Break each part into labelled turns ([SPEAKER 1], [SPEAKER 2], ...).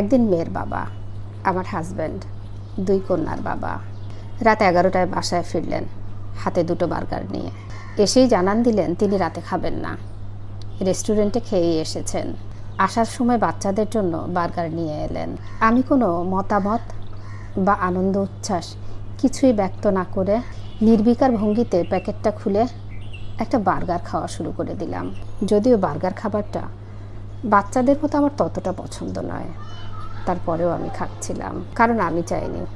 [SPEAKER 1] একদিন মেয়ের বাবা, আমার হাজব্যান্ড দুই কন্যার বাবা। রাত এগারোটায় বাসায় ফিরলেন, হাতে দুটো বার্গার নিয়ে। এসেই জানান দিলেন তিনি রাতে খাবেন না। রেস্টুরেন্টে খেয়েই এসেছেন। আসার সময় বাচ্চাদের জন্য বার্গার নিয়ে এলেন। আমি কোনো মতামত বা আনন্দ, উচ্ছ্বাস কিছুই ব্যক্ত না করে নির্বিকার ভঙ্গিতে প্যাকেটটা খুলে একটা বার্গার খাওয়া শুরু করে দিলাম। যদিও বার্গার খাবারটা বাচ্চাদের মতো আমার ততটা পছন্দ নয়। তারপরেও আমি খাচ্ছিলাম, কারণ আমি চাইনি।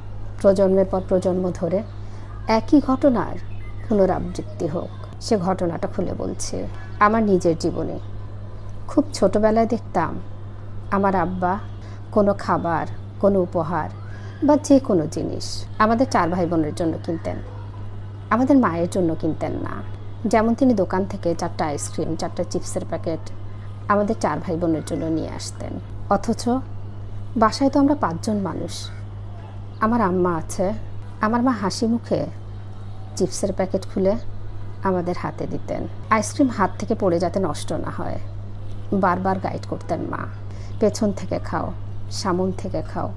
[SPEAKER 1] প্রজন্মের পর প্রজন্ম ধরে একই ঘটনার পুনরাবৃত্তি হোক, সে ঘটনাটা খুলে বলছে আমার নিজের জীবনে। খুব ছোটবেলায় দেখতাম আমার আব্বা কোনো খাবার, কোনো উপহার বা যে কোনো জিনিস আমাদের চার ভাই বোনের জন্য কিনতেন। আমাদের মায়ের জন্য কিনতেন না। যেমন তিনি দোকান থেকে চারটা আইসক্রিম, চারটা চিপসের প্যাকেট আমাদের চার ভাই বোনের জন্য নিয়ে আসতেন। অথচ বাসায় তো আমরা পাঁচজন মানুষ। আমার আম্মা আছে, আমার মা হাসি মুখে চিপসের প্যাকেট খুলে আমাদের হাতে দিতেন। আইসক্রিম হাত থেকে পড়ে যাতে নষ্ট না হয়। বারবার গাইড করতেন মা, পেছন থেকে খাও, সামন থেকে খাও,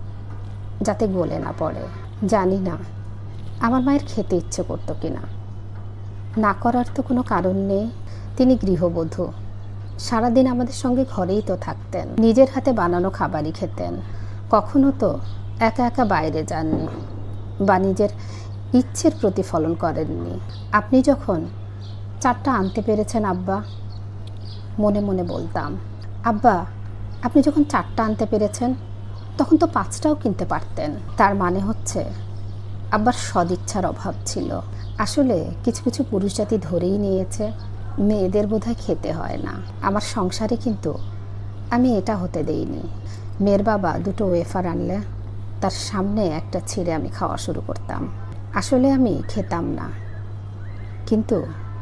[SPEAKER 1] যাতে গলে না পড়ে। জানি না, আমার মায়ের খেতে ইচ্ছে করতো কিনা। না করার তো কোনো কারণ নেই। তিনি গৃহবধূ। সারাদিন আমাদের সঙ্গে ঘরেই তো থাকতেন। নিজের হাতে বানানো খাবারই খেতেন। কখনো তো একা একা বাইরে যাননি বা নিজের ইচ্ছের প্রতিফলন করেননি। আপনি যখন চারটা আনতে পেরেছেন, আব্বা, মনে মনে বলতাম, আব্বা, আপনি যখন চারটা আনতে পেরেছেন, তখন তো পাঁচটাও কিনতে পারতেন। তার মানে হচ্ছে আব্বার সদিচ্ছার অভাব ছিল। আসলে কিছু কিছু পুরুষ জাতি ধরেই নিয়েছে। মেয়েদের বোধহয় খেতে হয় না। আমার সংসারে কিন্তু আমি এটা হতে দেইনি। মেয়ের বাবা দুটো ওয়েফার আনলে তার সামনে একটা ছিঁড়ে আমি খাওয়া শুরু করতাম। আসলে আমি খেতাম না, কিন্তু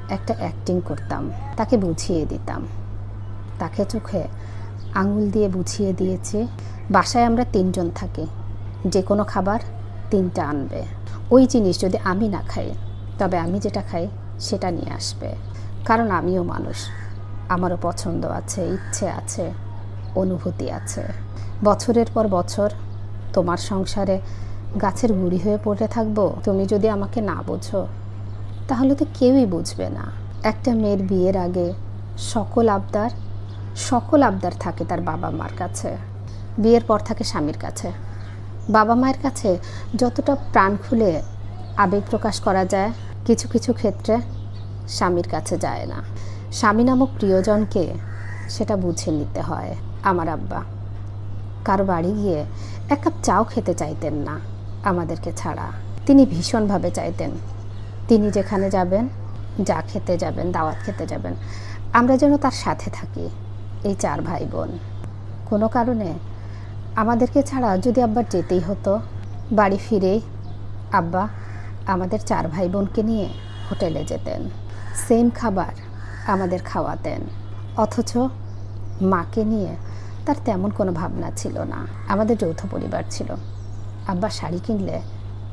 [SPEAKER 1] একটা অ্যাক্টিং করতাম, তাকে বুঝিয়ে দিতাম। তাকে চোখে আঙুল দিয়ে বুঝিয়ে দিয়েছে, বাসায় আমরা তিনজন থাকি, যে কোনো খাবার তিনটা আনবে। ওই জিনিস যদি আমি না খাই, তবে আমি যেটা খাই সেটা নিয়ে আসবে। কারণ আমিও মানুষ। আমারও পছন্দ আছে, ইচ্ছে আছে, অনুভূতি আছে। বছরের পর বছর তোমার সংসারে গাছের গুড়ি হয়ে পড়ে থাকব। তুমি যদি আমাকে না বোঝো, তাহলে তো কেউই বুঝবে না। একটা মেয়ের বিয়ের আগে সকল আবদার সকল আবদার থাকে তার বাবা মার কাছে। বিয়ের পর থাকে স্বামীর কাছে। বাবা মায়ের কাছে যতটা প্রাণ খুলে আবেগ প্রকাশ করা যায়, কিছু কিছু ক্ষেত্রে স্বামীর কাছে যায় না। স্বামী নামক প্রিয়জনকে সেটা বুঝে নিতে হয়, আমার আব্বা। কারও বাড়ি গিয়ে এক কাপ চাও খেতে চাইতেন না, আমাদেরকে ছাড়া। তিনি ভীষণভাবে চাইতেন, তিনি যেখানে যাবেন, যা খেতে যাবেন, দাওয়াত খেতে যাবেন, আমরা যেন তার সাথে থাকি, এই চার ভাই বোন কোনো কারণে আমাদেরকে ছাড়া যদি আব্বার যেতেই হতো, বাড়ি ফিরেই আব্বা আমাদের চার ভাই বোনকে নিয়ে হোটেলে যেতেন। সেম খাবার আমাদের খাওয়াতেন, অথচ মাকে নিয়ে তার তেমন কোনো ভাবনা ছিল না। আমাদের যৌথ পরিবার ছিল। আব্বা শাড়ি কিনলে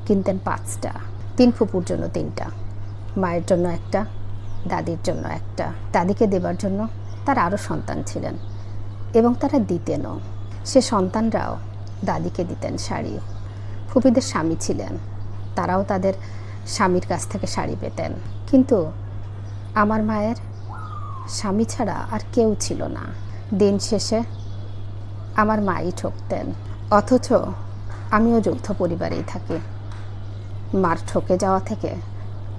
[SPEAKER 1] কিনতেন পাঁচটা, তিন ফুপুর জন্য তিনটা, মায়ের জন্য একটা, দাদির জন্য একটা, দাদিকে দেবার জন্য তার আরও সন্তান ছিলেন এবং তারা দিতেনও সে সন্তানরাও দাদিকে দিতেন শাড়ি। ফুপিদের স্বামী ছিলেন, তারাও তাদের স্বামীর কাছ থেকে শাড়ি পেতেন। কিন্তু আমার মায়ের স্বামী ছাড়া আর কেউ ছিল না। দিন শেষে আমার মাই ঠকতেন। অথচ আমিও যৌথ পরিবারেই থাকি। মার ঠকে যাওয়া থেকে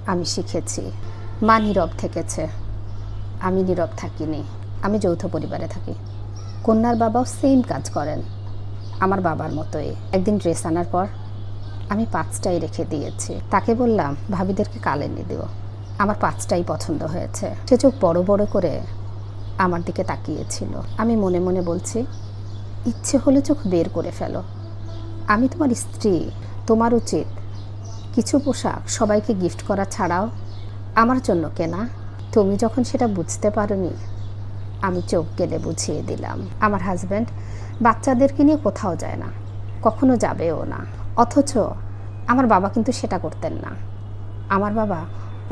[SPEAKER 1] আমি শিখেছি। মা নীরব থেকেছে। আমি নীরব থাকিনি। আমি যৌথ পরিবারে থাকি। কন্যার বাবাও সেম কাজ করেন। আমার বাবার মতোই। একদিন ড্রেস আনার পর আমি পাঁচটাই রেখে দিয়েছি। তাকে বললাম, ভাবিদেরকে কাল এনে দিও। আমার পাঁচটাই পছন্দ হয়েছে। সে চোখ বড় বড় করে আমার দিকে তাকিয়েছিল। আমি মনে মনে বলছি, ইচ্ছে হলে চোখ বের করে ফেলো। আমি তোমার স্ত্রী, তোমার উচিত কিছু পোশাক সবাইকে গিফট করা ছাড়াও আমার জন্য কেনা। তুমি যখন সেটা বুঝতে পারোনি, আমি চোখ গেলে বুঝিয়ে দিলাম। আমার হাজব্যান্ড বাচ্চাদেরকে নিয়ে কোথাও যায় না, কখনো যাবেও না। অথচ আমার বাবা কিন্তু সেটা করতেন না। আমার বাবা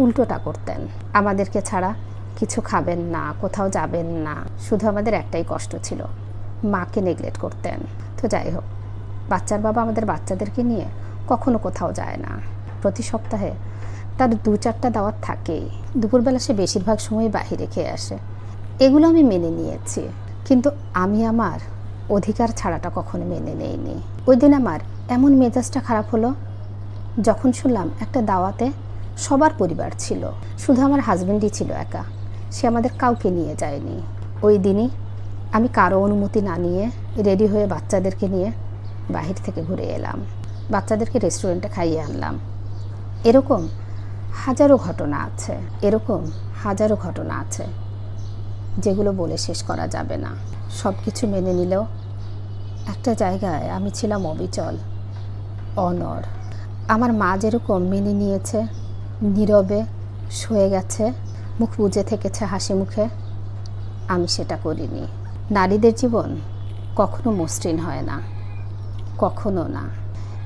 [SPEAKER 1] উল্টোটা করতেন। আমাদেরকে ছাড়া কিছু খাবেন না, কোথাও যাবেন না। শুধু আমাদের একটাই কষ্ট ছিল, মাকে নেগলেক্ট করতেন। তো যাই হোক, বাচ্চার বাবা আমাদের বাচ্চাদেরকে নিয়ে কখনো কোথাও যায় না। প্রতি সপ্তাহে তার দু চারটা দাওয়াত থাকেই। দুপুরবেলা সে বেশিরভাগ সময় বাহিরে খেয়ে আসে। এগুলো আমি মেনে নিয়েছি, কিন্তু আমি আমার অধিকার ছাড়াটা কখনো মেনে নেইনি। ওই দিন আমার এমন মেজাজটা খারাপ হলো, যখন শুনলাম একটা দাওয়াতে সবার পরিবার ছিল। শুধু আমার হাজব্যান্ডই ছিল একা। সে আমাদের কাউকে নিয়ে যায়নি। ওই দিনই আমি কারও অনুমতি না নিয়ে রেডি হয়ে বাচ্চাদেরকে নিয়ে বাহির থেকে ঘুরে এলাম। বাচ্চাদেরকে রেস্টুরেন্টে খাইয়ে আনলাম। এরকম হাজারো ঘটনা আছে। এরকম হাজারো ঘটনা আছে যেগুলো বলে শেষ করা যাবে না। সব কিছু মেনে নিলেও একটা জায়গায় আমি ছিলাম অবিচল অনর আমার মা যেরকম মেনে নিয়েছে নীরবে সয়ে গেছে, মুখ বুজে থেকেছে হাসি মুখে, আমি সেটা করিনি। নারীদের জীবন কখনো মসৃণ হয় না, কখনো না।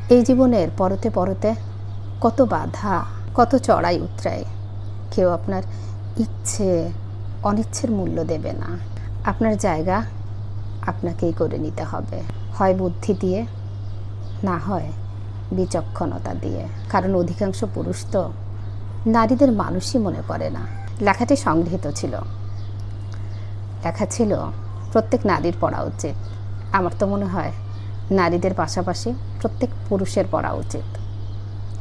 [SPEAKER 1] এই জীবনের পরতে পরতে কত বাধা, কত চড়াই উতরাই কেউ আপনার ইচ্ছে, অনিচ্ছের মূল্য দেবে না। আপনার জায়গা আপনাকেই করে নিতে হবে। হয় বুদ্ধি দিয়ে, না হয় বিচক্ষণতা দিয়ে। কারণ অধিকাংশ পুরুষ তো নারীদের মানুষই মনে করে না। লেখাটি সংগৃহীত ছিল। লেখা ছিল, প্রত্যেক নারীর পড়া উচিত। আমার তো মনে হয়, নারীদের পাশাপাশি প্রত্যেক পুরুষের পড়া উচিত।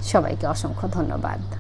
[SPEAKER 1] সবাইকে অসংখ্য ধন্যবাদ।